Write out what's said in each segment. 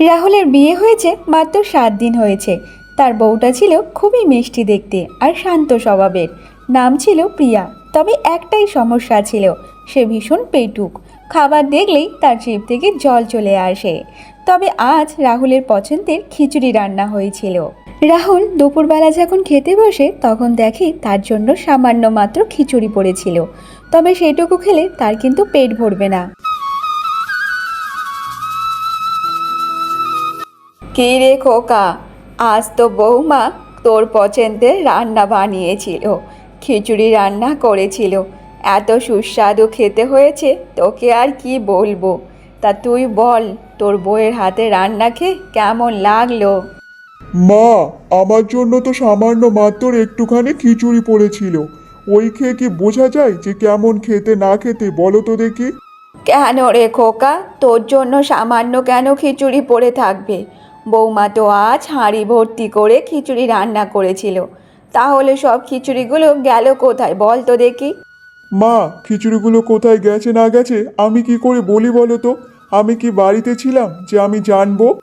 রাহুলের বিয়ে হয়েছে মাত্র সাত দিন হয়েছে। তার বউটা ছিল খুবই মিষ্টি দেখতে আর শান্ত স্বভাবের। নাম ছিল প্রিয়া, তবে একটাই সমস্যা ছিল, সে ভীষণ পেটুক। খাবার দেখলেই তার জিভ থেকে জল চলে আসে। তবে আজ রাহুলের পছন্দের খিচুড়ি রান্না হয়েছিল। রাহুল দুপুরবেলা যখন খেতে বসে, তখন দেখে তার জন্য সামান্য মাত্র খিচুড়ি পড়েছিল। তবে সেটুকু খেলে তার কিন্তু পেট ভরবে না। কে রে খোকা? আজ তো বৌমা তোর পছন্দের রান্না বানিয়েছিল খিচুড়ি রান্না করেছিল। এত সুস্বাদু খেতে হয়েছে তোকে আর কি বলব? তা তুই বল তোর বউয়ের হাতে রান্না খেয়ে কেমন লাগল? মা আমার জন্য তো সামান্য মাত্র একটুখানি খিচুড়ি পড়েছিল। ওই খেয়ে কি বোঝা যায় যে কেমন খেতে না খেতে বলো তো দেখি। কেন রে খোকা? তোর জন্য সামান্য কেন খিচুড়ি পড়ে থাকবে? বৌমা তো আজ হাঁড়ি ভর্তি করে খিচুড়ি রান্না করেছিল। তাহলে সব খিচুড়িগুলো গেল কোথায় বল তো দেখি। মা খিচুড়িগুলো কোথায় গেছে না গেছে আমি কি করে বলি বলো তো? আমি কি বাড়িতে ছিলাম যে আমি জানব?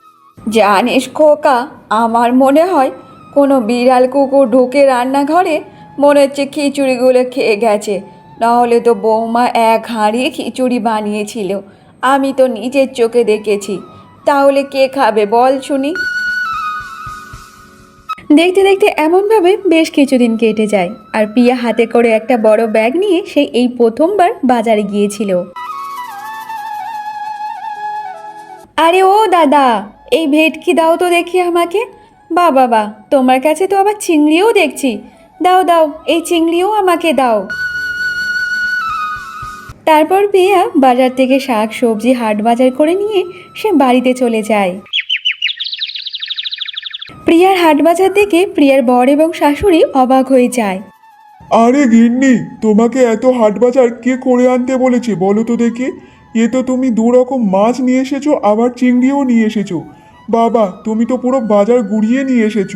জানিস খোকা আমার মনে হয় কোনো বিড়াল কুকুর ঢুকে রান্নাঘরে মনে হচ্ছে খিচুড়িগুলো খেয়ে গেছে। নাহলে তো বৌমা এক হাঁড়ি খিচুড়ি বানিয়েছিল। আমি তো নিজের চোখে দেখেছি। তাহলে কে খাবে? বল শুনি। দেখতে দেখতে এমনভাবে বেশ কিছুদিন কেটে যায় আর পিয়া হাতে করে একটা বড় ব্যাগ নিয়ে সে এই প্রথমবার বাজারে গিয়েছিল। আরে ও দাদা, এই ভেটকি দাও তো দেখি আমাকে। বা বাবা তোমার কাছে তো আবার চিংড়িও দেখছি। দাও দাও, এই চিংড়িও আমাকে দাও। তারপর পিয়া বাজার থেকে শাক সবজি হাট বাজার করে নিয়ে সে বাড়িতে চলে যায়। প্রিয়ার হাট বাজার দেখে প্রিয়ার বর এবং শাশুড়ি অবাক হয়ে যায়। আরে গিন্নি তোমাকে এত হাট বাজার কে করে আনতে বলেছে বলো তো দেখি। এ তো তুমি দু রকম মাছ নিয়ে এসেছ আবার চিংড়িও নিয়ে এসেছ। বাবা তুমি তো পুরো বাজার গুড়িয়ে নিয়ে এসেছ।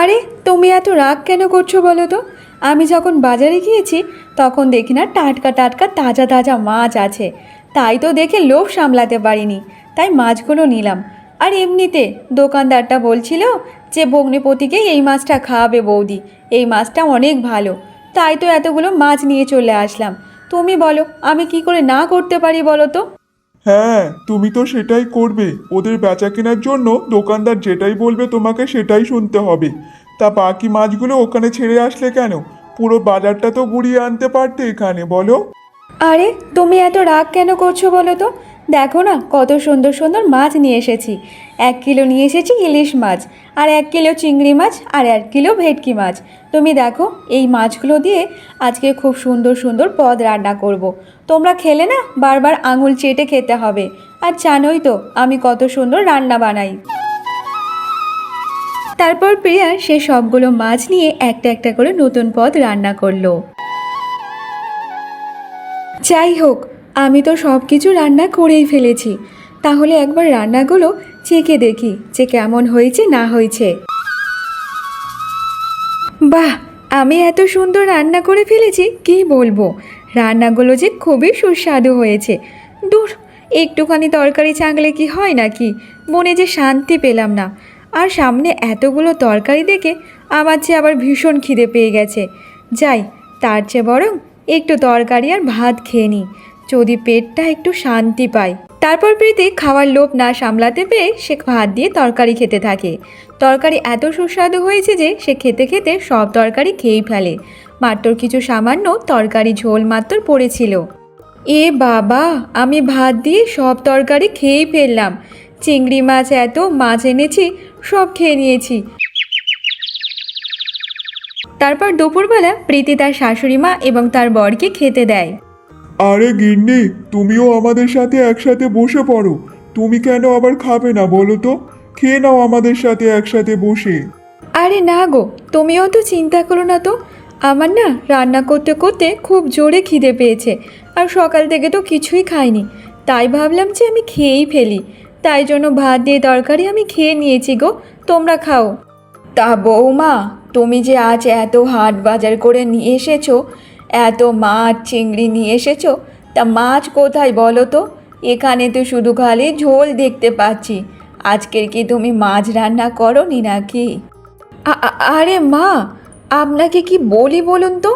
আরে তুমি এত রাগ কেন করছ বলো তো? আমি যখন বাজারে গিয়েছি, তখন দেখি না টাটকা টাটকা তাজা তাজা মাছ আছে। তাই তো দেখে লোভ সামলাতে পারিনি। তাই মাছগুলো নিলাম। আর এমনিতে দোকানদারটা বলছিল যে ভগ্নিপতিকে এই মাছটা খাওয়াবে বৌদি। এই মাছটা অনেক ভালো। তাই তো এতগুলো মাছ নিয়ে চলে আসলাম। তুমি বলো, আমি কি করে না করতে পারি বলো তো? হ্যাঁ তুমি তো সেটাই করবে। ওদের বেচা কেনার জন্য দোকানদার যেটাই বলবে তোমাকে সেটাই শুনতে হবে। তা বাকি মাছগুলো ওখানে ছেড়ে আসলে কেন? পুরো বাজারটা তো গুড়িয়ে আনতে পারতে এখানে, বলো। আরে, তুমি এত রাগ কেন করছ বলো তো? দেখো না, কত সুন্দর সুন্দর মাছ নিয়ে এসেছি। এক কিলো নিয়ে এসেছি ইলিশ মাছ, আর এক কিলো চিংড়ি মাছ, আর এক কিলো ভেটকি মাছ। তুমি দেখো, এই মাছগুলো দিয়ে আজকে খুব সুন্দর সুন্দর পদ রান্না করব। তোমরা খেলে না? বারবার আঙুল চেটে খেতে হবে। আর জানোই তো, আমি কত সুন্দর রান্না বানাই। তারপর প্রিয়া সে সবগুলো মাছ নিয়ে একটা একটা করে নতুন পদ রান্না করল। যাই হোক, আমি তো সব কিছু রান্না করেই ফেলেছি। তাহলে একবার রান্নাগুলো চেখে দেখি যে কেমন হয়েছে, না হয়েছে। বাহ, আমি এত সুন্দর রান্না করে ফেলেছি, কি বলব? রান্নাগুলো যে খুবই সুস্বাদু হয়েছে। দূর, একটুখানি তরকারি চাঁকলে কি হয় নাকি? মনে যে শান্তি পেলাম না। আর সামনে এতগুলো তরকারি দেখে আমার যে আবার ভীষণ খিদে পেয়ে গেছে। যাই, তার চেয়ে বরং একটু তরকারি আর ভাত খেয়ে নিই, যদি পেটটা একটু শান্তি পায়। তারপর প্রীতি খাওয়ার লোভ না সামলাতে পেয়ে সে ভাত দিয়ে তরকারি খেতে থাকে। তরকারি এত সুস্বাদু হয়েছে যে সে খেতে খেতে সব তরকারি খেয়েই ফেলে। মাত্র কিছু সামান্য তরকারি ঝোল মাত্র পড়েছিল। এ বাবা, আমি ভাত দিয়ে সব তরকারি খেয়েই ফেললাম। চিংড়ি মাছ এত মাছ এনেছি সব খেয়ে নিয়েছি। তারপর দুপুরবেলা প্রীতি তার শাশুড়ি মা এবং তার বরকে খেতে দেয়। আরে গিন্নি তুমিও আমাদের সাথে একসাথে বসে পড়ো। তুমি কেন আবার খাবে না বলো তো? খেয়ে নাও আমাদের সাথে একসাথে বসে। আরে না গো তুমিও তো চিন্তা করো না তো। আমার না রান্না করতে করতে খুব জোরে খিদে পেয়েছে আর সকাল থেকে তো কিছুই খাইনি। তাই ভাবলাম যে আমি খেয়েই ফেলি। তাই জন্য ভাত দিয়ে তরকারি আমি খেয়ে নিয়েছি গো। তোমরা খাও। তা বৌমা, তুমি যে আজ এত হাট বাজার করে নিয়ে এসেছ, এত মাছ চিংড়ি নিয়ে এসেছ, তা মাছ কোথায় বলো তো? এখানে তো শুধু খালি ঝোল দেখতে পাচ্ছি। আজকের কি তুমি মাছ রান্না করো নি নাকি আরে মা, আপনাকে কি বলি বলুন তো?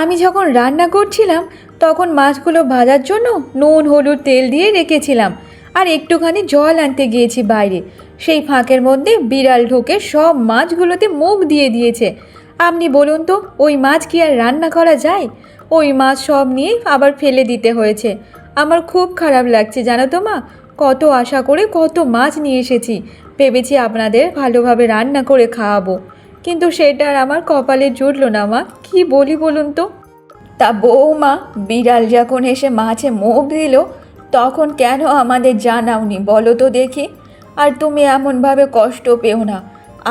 আমি যখন রান্না করছিলাম, তখন মাছগুলো ভাজার জন্য নুন, হলুদ, তেল দিয়ে রেখেছিলাম। আর একটুখানি জল আনতে গিয়েছি বাইরে। সেই ফাঁকের মধ্যে বিড়াল ঢুকে সব মাছগুলোতে মুখ দিয়ে দিয়েছে। আপনি বলুন তো, ওই মাছ কি আর রান্না করা যায়? ওই মাছ সব নিয়ে আবার ফেলে দিতে হয়েছে। আমার খুব খারাপ লাগছে, জানো তো মা? কত আশা করে কত মাছ নিয়ে এসেছি। ভেবেছি আপনাদের ভালোভাবে রান্না করে খাওয়াবো। কিন্তু সেটা আর আমার কপালে জুটলো না মা। কি বলি বলুন তো? তা বৌমা, বিড়াল যখন এসে মাছে মুখ দিল তখন কেন আমাদের জানাওনি বলো তো দেখি? আর তুমি এমনভাবে কষ্ট পেও না।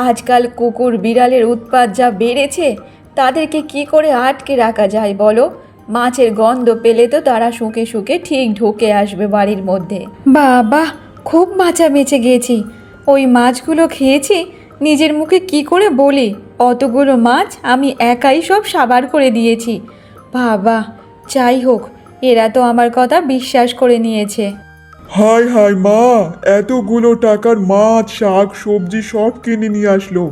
আজকাল কুকুর বিড়ালের উৎপাত যা বেড়েছে, তাদেরকে কি করে আটকে রাখা যায় বলো? মাছের গন্ধ পেলে তো তারা শুকে শুকে ঠিক ঢুকে আসবে বাড়ির মধ্যে। বাবা, খুব মাচা বেঁচে গেছি। ওই মাছগুলো খেয়েছি, নিজের মুখে কি করে বলি? অতগুলো মাছ আমি একাই সব সাবার করে দিয়েছি। বাবা, যাই হোক এরা তো আমার কথা বিশ্বাস করে নিয়েছে। হাই হাই মা এতগুলো টাকার মাছ শাক সবজি সব কিনে নিয়ে আসলো।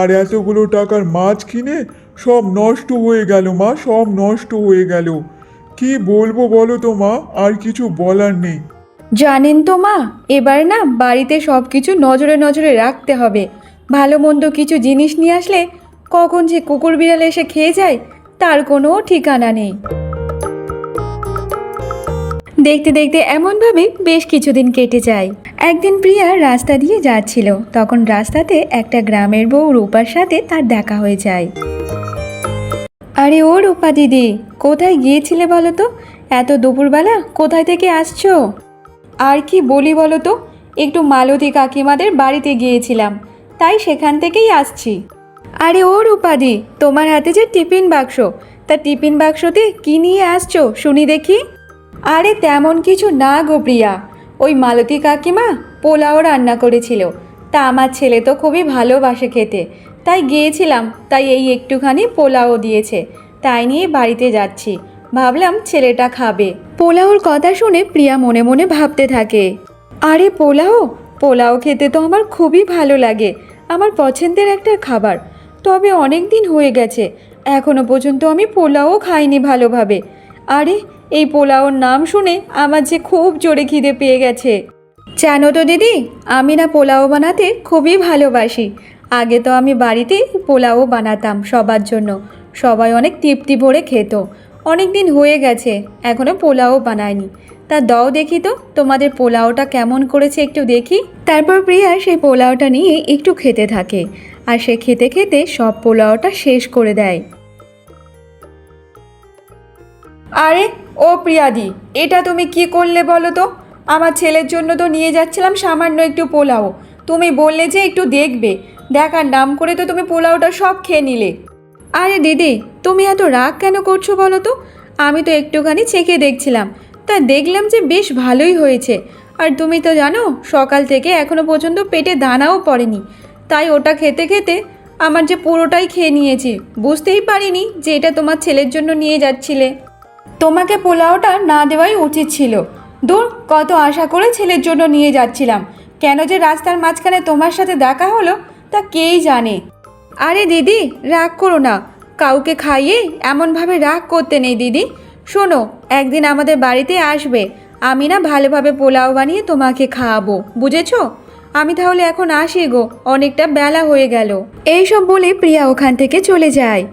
আর এতগুলো টাকার মাছ কিনে সব নষ্ট হয়ে গেল মা সব নষ্ট হয়ে গেল। কি বলব বলো তো মা আর কিছু বলার নেই। জানেন তো মা এবার না বাড়িতে সব কিছু নজরে নজরে রাখতে হবে। ভালো মন্দ কিছু জিনিস নিয়ে আসলে কখন যে কুকুর বিড়াল এসে খেয়ে যায় তার কোনো ঠিকানা নেই। দেখতে দেখতে এমনভাবে বেশ কিছুদিন কেটে যায়। একদিন প্রিয়া রাস্তা দিয়ে যাচ্ছিল। তখন রাস্তাতে একটা গ্রামের বউ রূপার সাথে তার দেখা হয়ে যায়। আরে ও রূপা দিদি, কোথায় গিয়েছিলে বলো তো? এত দুপুরবেলা কোথায় থেকে আসছো? আর কি বলি বলো তো? একটু মালতী কাকিমাদের বাড়িতে গিয়েছিলাম, তাই সেখান থেকেই আসছি। আরে ও রূপাদি তোমার হাতে যে টিফিন বাক্স, তা টিফিন বাক্সতে কি নিয়ে আসছো, শুনি দেখি। আরে তেমন কিছু না গো প্রিয়া। ওই মালতী কাকিমা পোলাও রান্না করেছিল। তা আমার ছেলে তো খুবই ভালোবাসে খেতে। তাই গিয়েছিলাম, তাই এই একটুখানি পোলাও দিয়েছে। তাই নিয়ে বাড়িতে যাচ্ছি। ভাবলাম ছেলেটা খাবে। পোলাওর কথা শুনে প্রিয়া মনে মনে ভাবতে থাকে। আরে পোলাও পোলাও খেতে তো আমার খুবই ভালো লাগে। আমার পছন্দের একটা খাবার। তবে অনেক দিন হয়ে গেছে। এখনও পর্যন্ত আমি পোলাও খাইনি ভালোভাবে। আরে এই পোলাওর নাম শুনে আমার যে খুব জোরে খিদে পেয়ে গেছে। জানো তো দিদি, আমি না পোলাও বানাতে খুবই ভালোবাসি। আগে তো আমি বাড়িতে পোলাও বানাতাম সবার জন্য। সবাই অনেক তৃপ্তি ভরে খেত। অনেক দিন হয়ে গেছে এখনও পোলাও বানায়নি তা দাও দেখি তো, তোমাদের পোলাওটা কেমন করেছে একটু দেখি। তারপর প্রিয়া সেই পোলাওটা নিয়ে একটু খেতে থাকে। আর সে খেতে খেতে সব পোলাওটা শেষ করে দেয়। আরে ও প্রিয়াদি, এটা তুমি কি করলে বলো তো? আমার ছেলের জন্য তো নিয়ে যাচ্ছিলাম সামান্য একটু পোলাও। তুমি বললে যে একটু দেখবে। দেখার নাম করে তো তুমি পোলাওটা সব খেয়ে নিলে। আরে দিদি, তুমি এত রাগ কেন করছ বলো তো? আমি তো একটুখানি চেখে দেখছিলাম। তা দেখলাম যে বেশ ভালোই হয়েছে। আর তুমি তো জানো, সকাল থেকে এখনও পর্যন্ত পেটে দানাও পড়েনি। তাই ওটা খেতে খেতে আমার যে পুরোটাই খেয়ে নিয়েছি। বুঝতেই পারিনি যে এটা তোমার ছেলের জন্য নিয়ে যাচ্ছিলে। তোমাকে পোলাওটা না দেওয়াই উচিত ছিল। দূর, কত আশা করে ছেলের জন্য নিয়ে যাচ্ছিলাম। কেন যে রাস্তার মাঝখানে তোমার সাথে দেখা হলো, তা কেই জানে। আরে দিদি, রাগ করো না। কাউকে খাইয়ে এমনভাবে রাগ করতে নেই দিদি। শোনো, একদিন আমাদের বাড়িতে আসবে। আমি না ভালোভাবে পোলাও বানিয়ে তোমাকে খাওয়াবো, বুঝেছ? আমি তাহলে এখন আসি গো, অনেকটা বেলা হয়ে গেল। এইসব বলে প্রিয়া ওখান থেকে চলে যায়।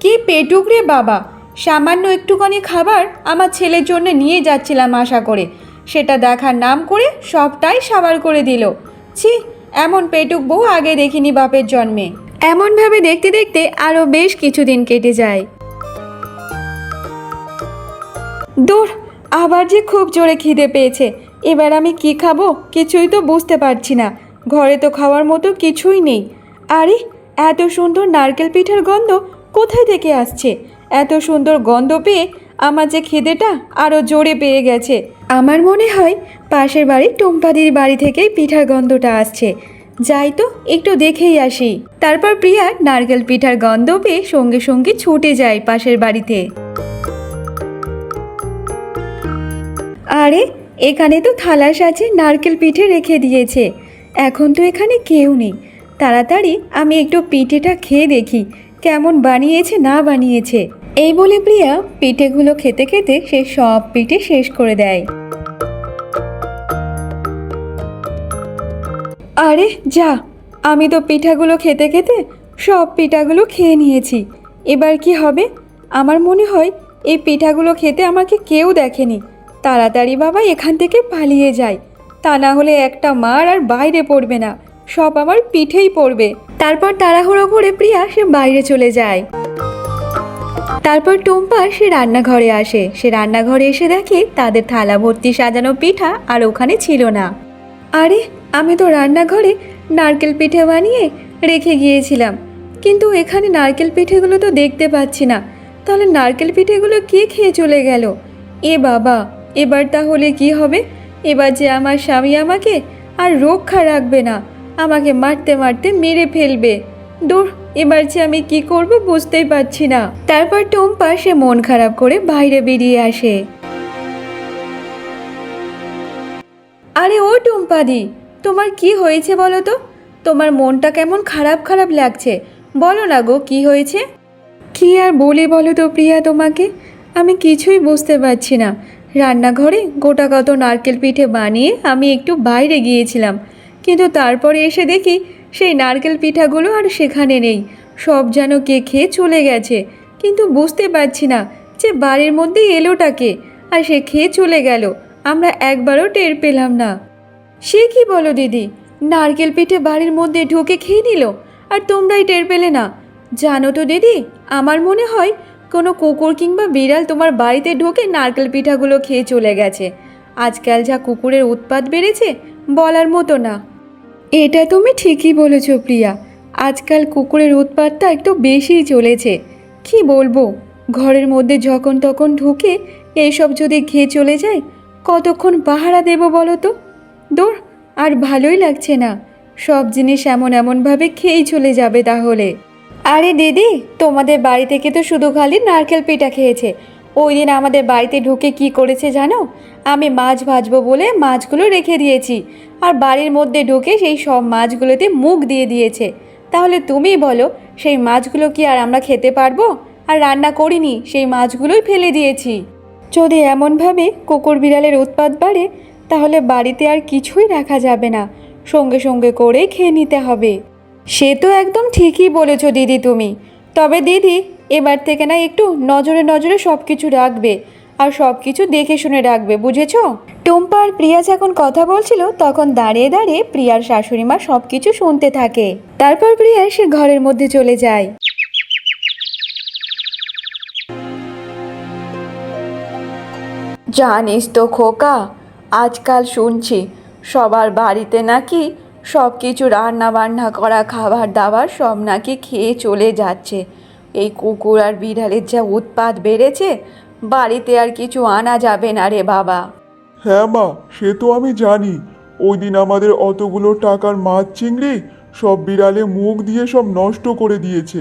কি পেটুক রে বাবা! সামান্য একটুখানি খাবার আমার ছেলের জন্য নিয়ে যাচ্ছিলাম আশা করে। সেটা দেখার নাম করে সবটাই সাবার করে দিল। ছি, এমন পেটুক বউ আগে দেখিনি বাপের জন্মে। এমনভাবে দেখতে দেখতে আরও বেশ কিছুদিন কেটে যায়। দূর, আবার যে খুব জোরে খিদে পেয়েছে। এবার আমি কি খাব কিছুই তো বুঝতে পারছি না। ঘরে তো খাওয়ার মতো কিছুই নেই। আরে, এত সুন্দর নারকেল পিঠার গন্ধ কোথায় থেকে আসছে? এত সুন্দর গন্ধ পেয়ে আমার যে খিদেটা আরও জোরে পেয়ে গেছে। আমার মনে হয় পাশের বাড়ির টুম্পাদির বাড়ি থেকেই পিঠার গন্ধটা আসছে। যাই তো, একটু দেখেই আসি। তারপর প্রিয়া নারকেল পিঠার গন্ধ পেয়ে সঙ্গে সঙ্গে ছুটে যায় পাশের বাড়িতে। আরে, এখানে তো থালাস আছে নারকেল পিঠে রেখে দিয়েছে। এখন তো এখানে কেউ নেই। তাড়াতাড়ি আমি একটু পিঠেটা খেয়ে দেখি। কেমন বানিয়েছে, না বানিয়েছে। এই বলে প্রিয়া পিঠেগুলো খেতে খেতে সে সব পিঠে শেষ করে দেয়। আরে, যা, আমি তো পিঠাগুলো খেতে খেতে সব পিঠাগুলো খেয়ে নিয়েছি। এবার কি হবে? আমার মনে হয় এই পিঠাগুলো খেতে আমাকে কেউ দেখেনি। তাড়াতাড়ি বাবা এখান থেকে পালিয়ে যায়। তা না হলে একটা মার আর বাইরে পড়বে না। সব আমার পিঠেই পড়বে। তারপর তাড়াহুড়ো করে প্রিয়া সে বাইরে চলে যায়। তারপর টুম্পা সে রান্নাঘরে আসে। সে রান্নাঘরে এসে দেখে তাদের থালা ভর্তি সাজানো পিঠা আর ওখানে ছিল না। আরে, আমি তো রান্নাঘরে নারকেল পিঠে বানিয়ে রেখে গিয়েছিলাম। কিন্তু এখানে নারকেল পিঠেগুলো তো দেখতে পাচ্ছি না। তাহলে নারকেল পিঠেগুলো কে খেয়ে চলে গেল? এ বাবা, এবার তাহলে কি হবে? এবার যে আমার স্বামী আমাকে আর রক্ষা রাখবে না। আমাকে মারতে মারতে মেরে ফেলবে। দূর, এবার যে আমি কি করব বুঝতেই পারছি না। তারপর টুম্পা সে মন খারাপ করে বাইরে বেরিয়ে আসে। আরে ও টুম্পাদি, তোমার কি হয়েছে বলো তো? তোমার মনটা কেমন খারাপ খারাপ লাগছে। বলো না গো, কি হয়েছে? কি আর বলি বলো তো প্রিয়া তোমাকে? আমি কিছুই বুঝতে পারছি না। রান্নাঘরে গোটা কত নারকেল পিঠে বানিয়ে আমি একটু বাইরে গিয়েছিলাম। কিন্তু তারপরে এসে দেখি সেই নারকেল পিঠাগুলো আর সেখানে নেই। সব যেন কে খেয়ে চলে গেছে। কিন্তু বুঝতে পারছি না যে বাড়ির মধ্যে এলোটাকে আর সে খেয়ে চলে গেল। আমরা একবারও টের পেলাম না। সে কি বলো দিদি? নারকেল পিঠে বাড়ির মধ্যে ঢুকে খেয়ে নিল? আর তোমরাই টের পেলে না। জানো তো দিদি, আমার মনে হয় কোনো কুকুর কিংবা বিড়াল তোমার বাড়িতে ঢুকে নারকেল পিঠাগুলো খেয়ে চলে গেছে। আজকাল যা কুকুরের উৎপাত বেড়েছে বলার মতো না। এটা তুমি ঠিকই বলেছ, প্রিয়া। আজকাল কুকুরের উৎপাতটা একটু বেশিই চলেছে। কি বলব? ঘরের মধ্যে যখন তখন ঢুকে এইসব যদি খেয়ে চলে যায়, কতক্ষণ পাহারা দেব বলো তো? দূর, আর ভালোই লাগছে না। সব জিনিস এমন এমনভাবে খেয়েই চলে যাবে তাহলে। আরে দিদি, তোমাদের বাড়ি থেকে তো শুধু খালি নারকেল পিঠা খেয়েছে। ওই দিন আমাদের বাড়িতে ঢুকে কি করেছে জানো? আমি মাছ ভাজবো বলে মাছগুলো রেখে দিয়েছি। আর বাড়ির মধ্যে ঢুকে সেই সব মাছগুলোতে মুখ দিয়ে দিয়েছে। তাহলে তুমি বলো, সেই মাছগুলো কি আর আমরা খেতে পারব? আর রান্না করিনি, সেই মাছগুলোই ফেলে দিয়েছি। যদি এমনভাবে কুকুর বিড়ালের উৎপাত বাড়ে, তাহলে বাড়িতে আর কিছুই রাখা যাবে না। সঙ্গে সঙ্গে করে খেয়ে নিতে হবে। সে তো একদম ঠিকই বলেছ দিদি তুমি। তবে দিদি এবার থেকে না একটু নজরে নজরে সব কিছু রাখবে আর সব কিছু দেখে শুনে রাখবে, বুঝেছ? টুম্পা আর প্রিয়া যখন কথা বলছিল, তখন দাঁড়িয়ে দাঁড়িয়ে প্রিয়ার শাশুড়ি মা সব কিছু শুনতে থাকে। তারপর প্রিয়া সে ঘরের মধ্যে চলে যায়। জানিস তো খোকা, আজকাল শুনছি সবার বাড়িতে নাকি সব কিছু রান্না বান্না করা, খাবার দাবার সব নাকি খেয়ে চলে যাচ্ছে। এই কুকুর আর বিড়ালের যা উৎপাত বেড়েছে বাড়িতে আর কিছু আনা যাবে না রে বাবা। হ্যাঁ মা সে তো আমি জানি। ওই দিন আমাদের অতগুলো টাকার মাছ চিংড়ি সব বিড়ালে মুখ দিয়ে সব নষ্ট করে দিয়েছে।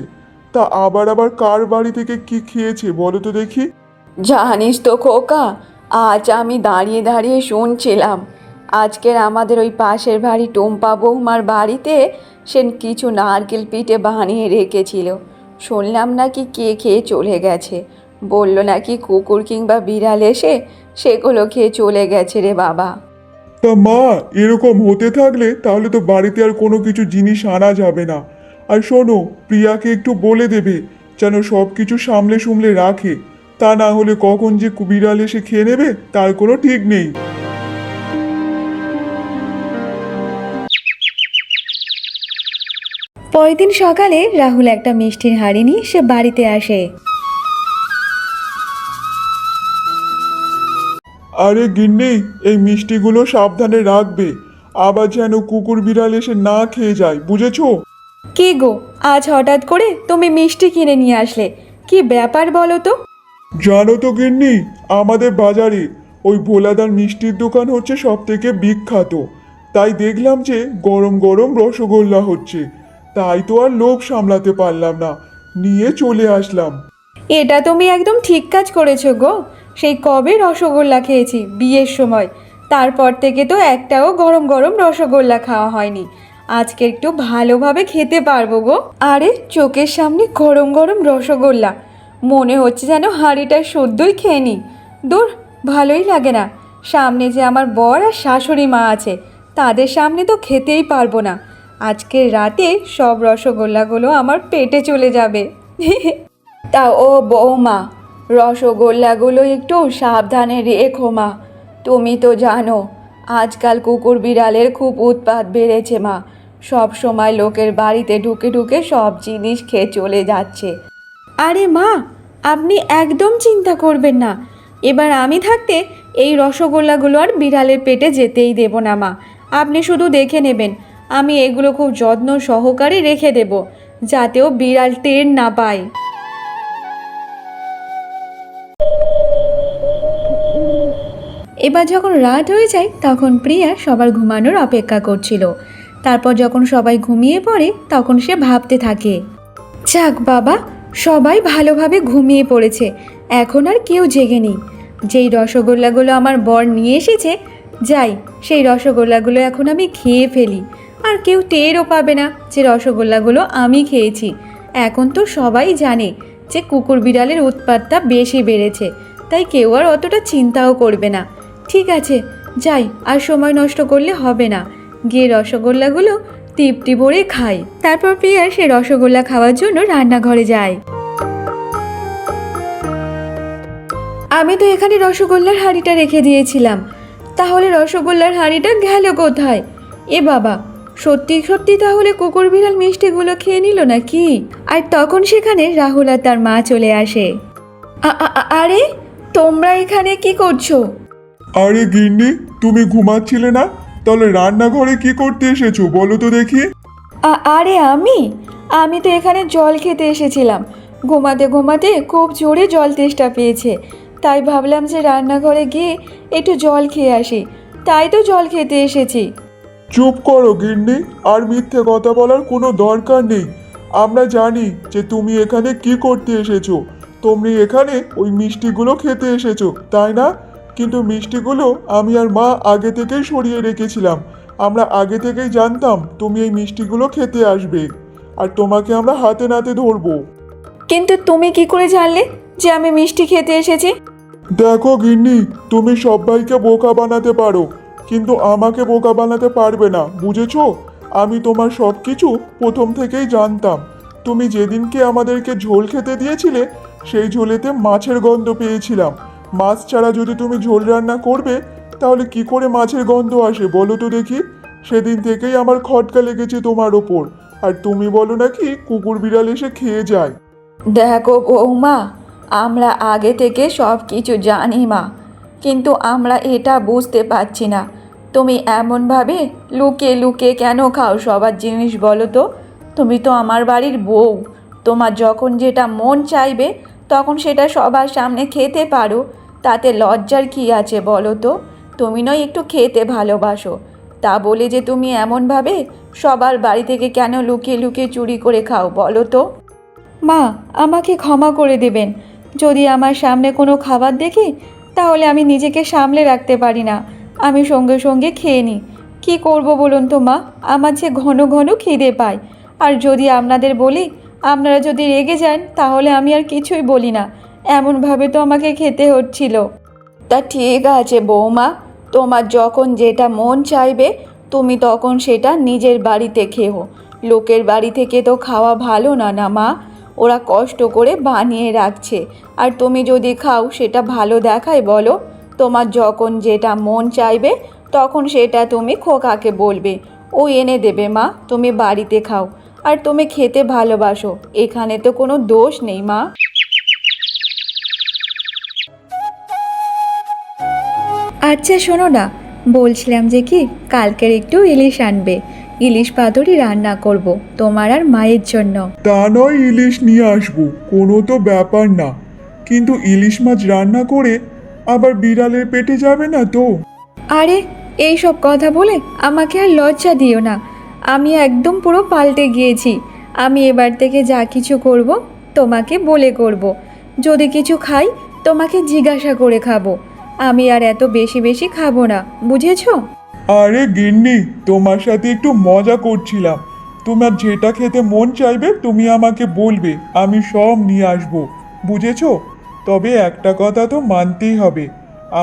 তা আবার আবার কার বাড়ি থেকে কি খেয়েছে বলো তো দেখি। জানিস তো খোকা আজ আমি দাঁড়িয়ে দাঁড়িয়ে শুনছিলাম আজকের আমাদের ওই পাশের বাড়ি টুম্পা বৌমার বাড়িতে সে কিছু নারকেল পিঠে বানিয়ে রেখেছিল। শুনলাম নাকি কে খেয়ে চলে গেছে। বলল নাকি কুকুর কিংবা বিড়াল এসে সেগুলো খেয়ে চলে গেছে রে বাবা। তা মা, এরকম হতে থাকলে তাহলে তো বাড়িতে আর কোনো কিছু জিনিস আনা যাবে না। আর শোনো, প্রিয়াকে একটু বলে দেবে, যেন সব কিছু সামলে সুমলে রাখে। তা না হলে কখন যে বিড়াল এসে খেয়ে নেবে, তার কোনো ঠিক নেই। পরের দিন সকালে রাহুল একটা মিষ্টির হাড়ি নিয়ে সে বাড়িতে আসে। আরে গিন্নি এই মিষ্টিগুলো সাবধানে রাখবে। আবার যেন কুকুর বিড়াল এসে না খেয়ে যায় বুঝেছ? কে গো আজ হঠাৎ করে তুমি মিষ্টি কিনে নিয়ে আসলে। কি ব্যাপার বলো তো? জানো তো গিন্নি আমাদের বাজারে ওই ভোলাদার মিষ্টির দোকান হচ্ছে সব থেকে বিখ্যাত। তাই দেখলাম যে গরম গরম রসগোল্লা হচ্ছে। তাই তো আর লোভ সামলাতে পারলাম না। নিয়ে চলে আসলাম। এটা তুমি একদম ঠিক কাজ করেছ গো। সেই কবে রসগোল্লা খেয়েছি বিয়ের সময়। তারপর থেকে তো একটাও গরম গরম রসগোল্লা খাওয়া হয়নি। আজকে একটু ভালোভাবে খেতে পারব গো। আরে, চোখের সামনে গরম গরম রসগোল্লা। মনে হচ্ছে যেন হাঁড়িটা সদ্যই খেয়ে নিই দূর, ভালোই লাগে না। সামনে যে আমার বর আর শাশুড়ি মা আছে, তাদের সামনে তো খেতেই পারব না। আজকের রাতে সব রসগোল্লাগুলো আমার পেটে চলে যাবে। তা ও বৌমা, রসগোল্লাগুলো একটু সাবধানে রেখো মা। তুমি তো জানো, আজকাল কুকুর বিড়ালের খুব উৎপাত বেড়েছে মা। সব সময় লোকের বাড়িতে ঢুকে ঢুকে সব জিনিস খেয়ে চলে যাচ্ছে। আরে মা, আপনি একদম চিন্তা করবেন না। এবার আমি থাকতে এই রসগোল্লাগুলো আর বিড়ালের পেটে যেতেই দেব না মা। আপনি শুধু দেখে নেবেন আমি এগুলো খুব যত্ন সহকারে রেখে দেব যাতেও বিড়াল টের না পায়। এবার যখন রাত হয়ে যায়, তখন প্রিয়া সবার ঘুমানোর অপেক্ষা করছিল। তারপর যখন সবাই ঘুমিয়ে পড়ে, তখন সে ভাবতে থাকে, যাক বাবা, সবাই ভালোভাবে ঘুমিয়ে পড়েছে, এখন আর কেউ জেগে নেই। যেই রসগোল্লাগুলো আমার বর নিয়ে এসেছে, যাই, সেই রসগোল্লাগুলো এখন আমি খেয়ে ফেলি। আর কেউ টেরও পাবে না যে রসগোল্লাগুলো আমি খেয়েছি। এখন তো সবাই জানে যে কুকুর বিড়ালের উৎপাতটা বেশি বেড়েছে, তাই কেউ আর অতটা চিন্তাও করবে না। ঠিক আছে, যাই, আর সময় নষ্ট করলে হবে না। গিয়ে রসগোল্লাগুলো তৃপ্তি ভরে খাই। তারপর প্রিয়া সে রসগোল্লা খাওয়ার জন্য রান্নাঘরে যায়। আমি তো এখানে রসগোল্লার হাঁড়িটা রেখে দিয়েছিলাম। তাহলে রসগোল্লার হাঁড়িটা গেল কোথায়? এ বাবা সত্যি সত্যি তাহলে কুকুর বিড়াল মিষ্টিগুলো খেয়ে নিল না কি আর তখন সেখানে রাহুল আর তার মা চলে আসে। আরে তোমরা এখানে কি করছ? আরে গিন্নি তুমি ঘুমাচ্ছিলে না? তাহলে রান্নাঘরে কি করতে এসেছ বলো তো দেখি। আরে আমি? আমি তো এখানে জল খেতে এসেছিলাম। ঘুমাতে ঘুমাতে খুব জোরে জল তেষ্টা পেয়েছে। তাই ভাবলাম যে রান্নাঘরে গিয়ে একটু জল খেয়ে আসি। তাই তো জল খেতে এসেছি। চুপ করো গিন্নি। আর মিথ্যে কথা বলার কোনো দরকার নেই। আমরা জানি যে তুমি এখানে কি করতে এসেছ। তুমি এখানে ওই মিষ্টিগুলো খেতে এসেছ তাই না? কিন্তু মিষ্টিগুলো আমি আর মা আগে থেকেই সরিয়ে রেখেছিলাম। আমরা আগে থেকেই জানতাম তুমি এই মিষ্টিগুলো খেতে আসবে। আর তোমাকে আমরা হাতে নাতে ধরবো। কিন্তু তুমি কি করে জানলে যে আমি মিষ্টি খেতে এসেছি? দেখো গিন্নি তুমি সবাইকে বোকা বানাতে পারো। কিন্তু আমাকে বোকা বানাতে পারবে না, বুঝেছ? আমি তোমার সব কিছু প্রথম থেকেই জানতাম। তুমি যেদিনকে আমাদেরকে ঝোল খেতে দিয়েছিলে, সেই ঝোলেতে মাছের গন্ধ পেয়েছিলাম। মাছ ছাড়া যদি তুমি ঝোল রান্না করবে, তাহলে কি করে মাছের গন্ধ আসে, বলো তো দেখি? সেদিন থেকেই আমার খটকা লেগেছে তোমার ওপর। আর তুমি বলো নাকি, কুকুর বিড়াল এসে খেয়ে যায়। দেখো বৌমা, আমরা আগে থেকে সব কিছু জানি মা। কিন্তু আমরা এটা বুঝতে পারছি না। তুমি এমনভাবে লুকিয়ে লুকিয়ে কেন খাও সবার জিনিস বলো তো? তুমি তো আমার বাড়ির বউ। তোমার যখন যেটা মন চাইবে, তখন সেটা সবার সামনে খেতে পারো। তাতে লজ্জার কী আছে বলো তো? তুমি নয় একটু খেতে ভালোবাসো। তা বলে যে তুমি এমনভাবে সবার বাড়ি থেকে কেন লুকিয়ে লুকিয়ে চুরি করে খাও বলো তো? মা, আমাকে ক্ষমা করে দেবেন। যদি আমার সামনে কোনো খাবার দেখি তাহলে আমি নিজেকে সামলে রাখতে পারি না। আমি সঙ্গে সঙ্গে খেয়ে নিই। কী করব বলুন তো মা? আমার যে ঘন ঘন খিদে পায়। আর যদি আপনাদের বলি, আপনারা যদি রেগে যান, তাহলে আমি আর কিছুই বলি না। এমনভাবে তো আমাকে খেতে হচ্ছিল। তা ঠিক আছে বৌমা, তোমার যখন যেটা মন চাইবে, তুমি তখন সেটা নিজের বাড়িতে খেও। লোকের বাড়ি থেকে তো খাওয়া ভালো না না মা। ওরা কষ্ট করে বানিয়ে রাখছে। আর তুমি যদি খাও সেটা ভালো দেখায় বলো। তোমার যখন যেটা মন চাইবে তখন সেটা তুমি খোকাকে বলবে। ও এনে দেবে মা তুমি বাড়িতে খাও। আর তুমি খেতে ভালোবাসো। এখানে তো কোনো দোষ নেই মা। আচ্ছা শোনো না। বলছিলাম যে কি কালকের একটু ইলিশ আনবে। ইলিশ পাতুরি রান্না করব তোমার আর মায়ের জন্য। তা নয় ইলিশ নিয়ে আসব। কোনো তো ব্যাপার না। কিন্তু ইলিশ মাছ রান্না করে আবার বিড়ালের পেটে যাবে না তো? আরে এই সব কথা বলে আমাকে আর লজ্জা দিও না। আমি একদম পুরো পাল্টে গিয়েছি। আমি এবার থেকে যা কিছু করব তোমাকে বলে করব। যদি কিছু খাই তোমাকে জিজ্ঞাসা করে খাব। আমি আর এত বেশি বেশি খাব না বুঝেছ? আরে গিন্নি তোমার সাথে একটু মজা করছিলাম। তোমার যেটা খেতে মন চাইবে তুমি আমাকে বলবে। আমি সব নিয়ে আসব বুঝেছ? তবে একটা কথা তো মানতেই হবে।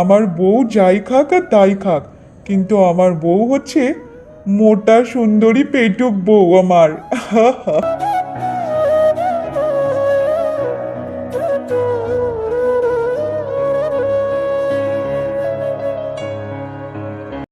আমার বউ যাই খাক আর তাই খাক, কিন্তু আমার বউ হচ্ছে মোটা সুন্দরী পেটুক বউ আমার।